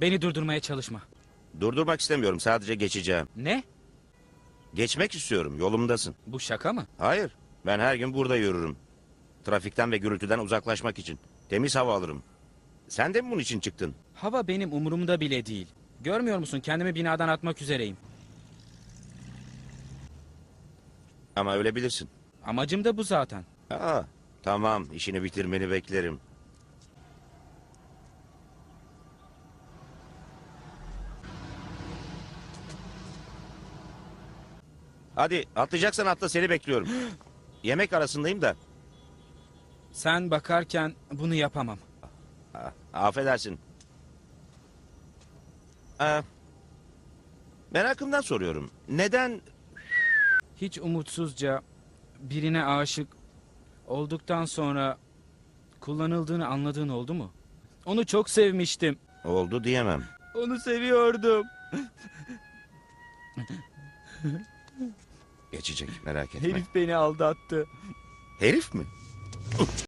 Beni durdurmaya çalışma. Durdurmak istemiyorum sadece geçeceğim. Ne? Geçmek istiyorum yolumdasın. Bu şaka mı? Hayır ben her gün burada yürürüm. Trafikten ve gürültüden uzaklaşmak için. Temiz hava alırım. Sen de mi bunun için çıktın? Hava benim umurumda bile değil. Görmüyor musun kendimi binadan atmak üzereyim. Ama öyle bilirsin. Amacım da bu zaten. Aa, tamam işini bitirmeni beklerim. Hadi atlayacaksan atla seni bekliyorum. Yemek arasındayım da. Sen bakarken bunu yapamam. Affedersin. Aa, merakımdan soruyorum. Neden Hiç umutsuzca birine aşık olduktan sonra kullanıldığını anladığın oldu mu? Onu çok sevmiştim. oldu diyemem. Onu seviyordum. Geçecek merak etme. Herif beni aldattı. Herif mi?